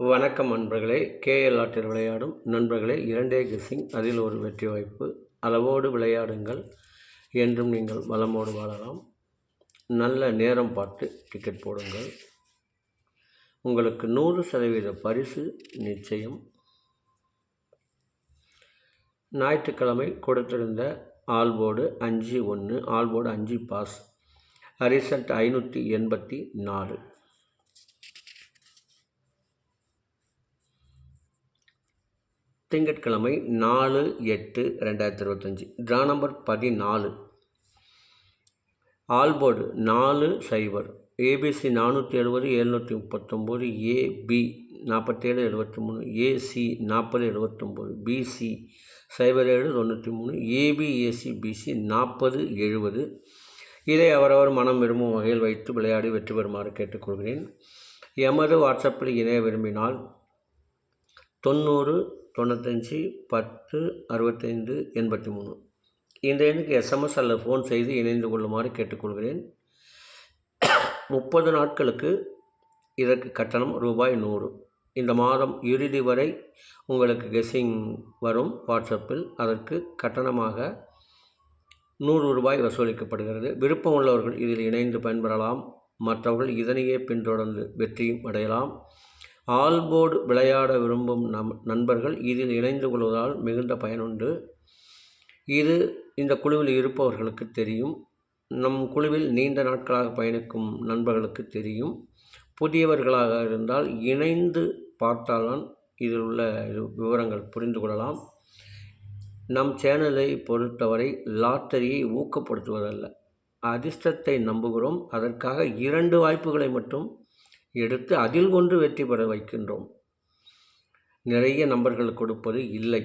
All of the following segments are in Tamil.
வணக்கம் நண்பர்களே. கேஎல் ஆட்டில் விளையாடும் நண்பர்களே இரண்டே கெஸ்ஸிங் அதில் ஒரு வெற்றி வாய்ப்பு. அளவோடு விளையாடுங்கள் என்றும் நீங்கள் வளமோடு வாழலாம். நல்ல நேரம் பார்த்து டிக்கெட் போடுங்கள். உங்களுக்கு நூறு சதவீத பரிசு நிச்சயம். ஞாயிற்றுக்கிழமை கொடுத்திருந்த ஆல்போர்டு அஞ்சு ஒன்று ஆல்போர்டு அஞ்சு பாஸ். ரிசல்ட் ஐநூற்றி எண்பத்தி நாலு. திங்கட்கிழமை நாலு எட்டு ரெண்டாயிரத்தி இருபத்தஞ்சி. ட்ரா நம்பர் பதினாலு. ஆல்போர்டு நாலு சைபர் ஏபிசி நானூற்றி எழுபது எழுநூற்றி முப்பத்தொம்போது. ஏபி நாற்பத்தேழு எழுபத்தி மூணு. ஏசி நாற்பது எழுபத்தொம்போது பிசி சைபர் ஏழு தொண்ணூற்றி மூணு. ஏபிஏசி பிசி நாற்பது எழுபது இதை அவரவர் மனம் விரும்பும் வகையில் வைத்து விளையாடி வெற்றி பெறுமாறு கேட்டுக்கொள்கிறேன். எமது வாட்ஸ்அப்பில் இணைய விரும்பினால் தொண்ணூறு தொண்ணூத்தஞ்சு பத்து அறுபத்தைந்து எண்பத்தி மூணு இந்த எண்ணுக்கு எஸ்எம்எஸ் அல்லது ஃபோன் செய்து இணைந்து கொள்ளுமாறு கேட்டுக்கொள்கிறேன். முப்பது நாட்களுக்கு இதற்கு கட்டணம் ரூபாய் நூறு. இந்த மாதம் இறுதி வரை உங்களுக்கு கெஸ்ஸிங் வரும் வாட்ஸ்அப்பில் அதற்கு கட்டணமாக நூறு ரூபாய் வசூலிக்கப்படுகிறது. விருப்பம் உள்ளவர்கள் இதில் இணைந்து பயன்பெறலாம். மற்றவர்கள் இதனையே பின்தொடர்ந்து வெற்றியும் அடையலாம். ஆல்போர்டு விளையாட விரும்பும் நம் நண்பர்கள் இதில் இணைந்து கொள்வதால் மிகுந்த பயனுண்டு இது இந்த குழுவில் இருப்பவர்களுக்கு தெரியும். நம் குழுவில் நீண்ட நாட்களாக பயணிக்கும் நண்பர்களுக்கு தெரியும். புதியவர்களாக இருந்தால் இணைந்து பார்த்தால்தான் இதில் உள்ள விவரங்கள் புரிந்து கொள்ளலாம். நம் சேனலை பொறுத்தவரை லாட்டரியை ஊக்கப்படுத்துவதல்ல. அதிர்ஷ்டத்தை நம்புகிறோம். அதற்காக இரண்டு வாய்ப்புகளை மட்டும் எடுத்து அதில் கொண்டு வெற்றி பெற வைக்கின்றோம். நிறைய நம்பர்கள் கொடுப்பது இல்லை.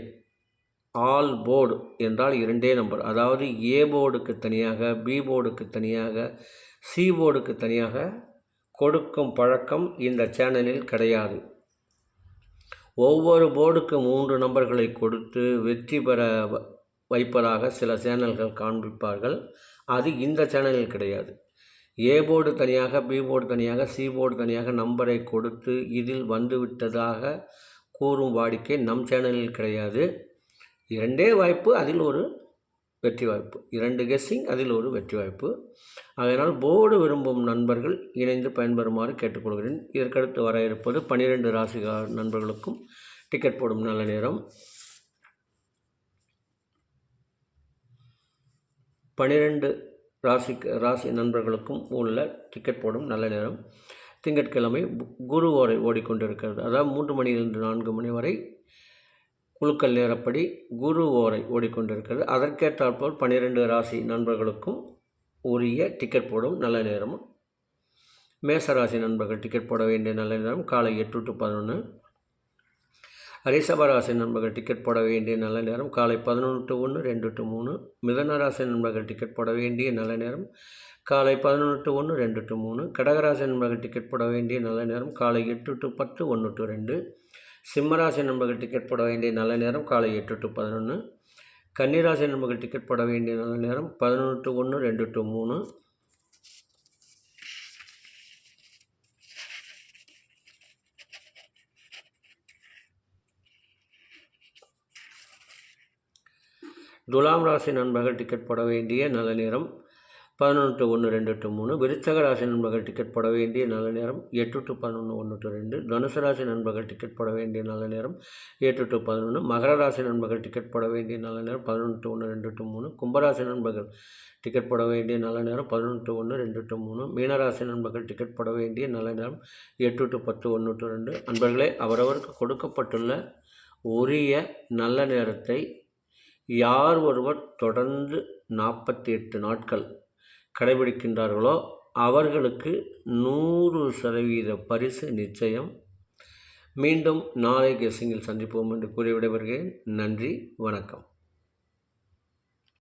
ஆல் போர்டு என்றால் இரண்டே நம்பர். அதாவது ஏ போர்டுக்கு தனியாக பி போர்டுக்கு தனியாக சி போர்டுக்கு தனியாக கொடுக்கும் பழக்கம் இந்த சேனலில் கிடையாது. ஒவ்வொரு போர்டுக்கு மூன்று நம்பர்களை கொடுத்து வெற்றி பெற வைப்பதாக சில சேனல்கள் காண்பிப்பார்கள். அது இந்த சேனலில் கிடையாது. ஏ போர்டு தனியாக பி போர்டு தனியாக சி போர்டு தனியாக நம்பரை கொடுத்து இதில் வந்துவிட்டதாக கூறும் வாடிக்கை நம் சேனலில் கிடையாது. இரண்டே வாய்ப்பு அதில் ஒரு வெற்றி வாய்ப்பு. இரண்டு கெஸ்ஸிங் அதில் ஒரு வெற்றி வாய்ப்பு. அதனால் போர்டு விரும்பும் நண்பர்கள் இணைந்து பயன்பெறுமாறு கேட்டுக்கொள்கிறேன். இதற்கடுத்து வர இருப்பது பனிரெண்டு ராசிகார் நண்பர்களுக்கும் டிக்கெட் போடும் நல்ல நேரம். பன்னிரெண்டு ராசிக்கு ராசி நண்பர்களுக்கும் உள்ள டிக்கெட் போடும் நல்ல நேரம். திங்கட்கிழமை குரு ஓரை ஓடிக்கொண்டிருக்கிறது. அதாவது மூன்று மணியிலிருந்து நான்கு மணி வரை குழுக்கள் நேரப்படி குரு ஓரை ஓடிக்கொண்டிருக்கிறது. அதற்கேற்றாற்போல் பன்னிரெண்டு ராசி நண்பர்களுக்கும் உரிய டிக்கெட் போடும் நல்ல நேரம் மேசராசி நண்பர்கள் டிக்கெட் போட வேண்டிய நல்ல நேரம் காலை எட்டு டு பதினொன்று. ரிஷபராசி நண்பர்கள் டிக்கெட் போட வேண்டிய நல்ல நேரம். காலை பதினொன்று டு ஒன்று ரெண்டு டு மூணு. மிதனராசி நண்பர்கள் டிக்கெட் போட வேண்டிய நல்ல நேரம். காலை பதினொன்று டு ஒன்று ரெண்டு டு மூணு. கடகராசி நண்பர்கள் டிக்கெட் போட வேண்டிய நல்ல நேரம். காலை எட்டு டு பத்து ஒன்று டு ரெண்டு. சிம்மராசி நண்பர்கள் டிக்கெட் போட வேண்டிய நல்ல நேரம். காலை எட்டு டு பதினொன்று. கன்னிராசி நண்பர்கள் டிக்கெட் போட வேண்டிய நல்ல நேரம். பதினொன்று டு ஒன்று ரெண்டு டு மூணு. துலாம் ராசி நண்பர்கள் டிக்கெட் போட வேண்டிய நல்ல நேரம். பதினொன்று டு ஒன்று ரெண்டு டு மூணு. விருச்சக ராசி நண்பர்கள் டிக்கெட் போட வேண்டிய நல்ல நேரம். எட்டு டு பதினொன்று ஒன்று டு ரெண்டு. தனுசு ராசி நண்பர்கள் டிக்கெட் போட வேண்டிய நல்ல நேரம். எட்டு டு பதினொன்று. மகர ராசி நண்பர்கள் டிக்கெட் போட வேண்டிய நல்ல நேரம். பதினொன்று டு ஒன்று ரெண்டு டு மூணு. கும்பராசி நண்பர்கள் டிக்கெட் போட வேண்டிய நல்ல நேரம். பதினொன்று டு ஒன்று ரெண்டு டு மூணு. மீனராசி நண்பர்கள் டிக்கெட் போட வேண்டிய நல்ல நேரம். எட்டு டு பத்து ஒன்று டு ரெண்டு. அன்பர்களே அவரவருக்கு கொடுக்கப்பட்டுள்ள உரிய நல்ல நேரத்தை யார் ஒருவர் தொடர்ந்து நாற்பத்தி எட்டு நாட்கள் கடைபிடிக்கின்றார்களோ அவர்களுக்கு நூறு சதவீத பரிசு நிச்சயம். மீண்டும் நாளை கெஸிங்கில் சந்திப்போம் என்று கூறி விடைபெறுகிறேன். நன்றி வணக்கம்.